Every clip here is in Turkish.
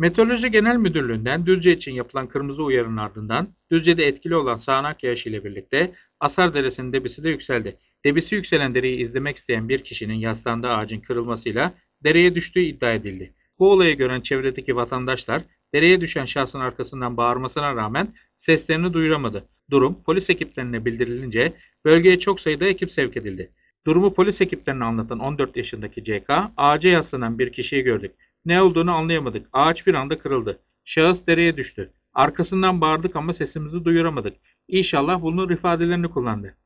Meteoroloji Genel Müdürlüğü'nden Düzce için yapılan kırmızı uyarının ardından Düzce'de etkili olan sağanak yağış ile birlikte Asar Deresi'nin debisi de yükseldi. Debisi yükselen dereyi izlemek isteyen bir kişinin yaslandığı ağacın kırılmasıyla dereye düştüğü iddia edildi. Bu olayı gören çevredeki vatandaşlar dereye düşen şahsın arkasından bağırmasına rağmen seslerini duyuramadı. Durum polis ekiplerine bildirilince bölgeye çok sayıda ekip sevk edildi. Durumu polis ekiplerine anlatan 14 yaşındaki CK, ağaca yaslanan bir kişiyi gördük. Ne olduğunu anlayamadık. Ağaç bir anda kırıldı. Şahıs dereye düştü. Arkasından bağırdık ama sesimizi duyuramadık. İnşallah bulunur ifadelerini kullandı.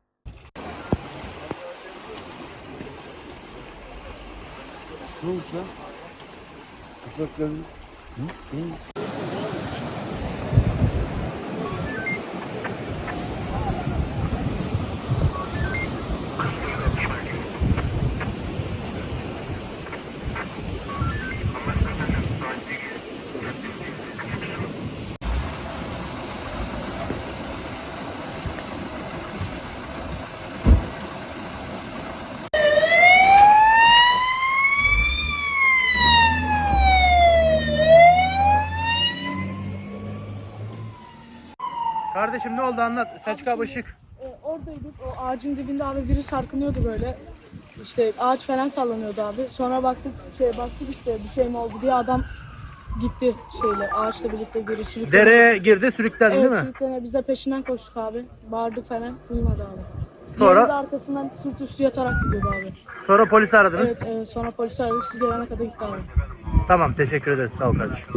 Ne olmuş lan? Ufakların... Hı? İyi. Kardeşim ne oldu anlat. Selçuk abi ışık. E, oradaydık. O ağacın dibinde abi biri sarkınıyordu böyle. İşte ağaç falan sallanıyordu abi. Sonra baktık şey baktık işte bir şey mi oldu diye adam gitti şeyle ağaçla birlikte geri sürükledi. Dereye girdi sürüklendi Evet değil mi? sürüklene biz de peşinden koştuk abi. Bağırdık falan duymadı abi. Sonra? Diğeri de arkasından sırt üstü yatarak gidiyordu abi. Sonra polisi aradınız. Evet e, sonra polis aradık siz gelene kadar gitti abi. Tamam teşekkür ederiz. Sağ ol kardeşim.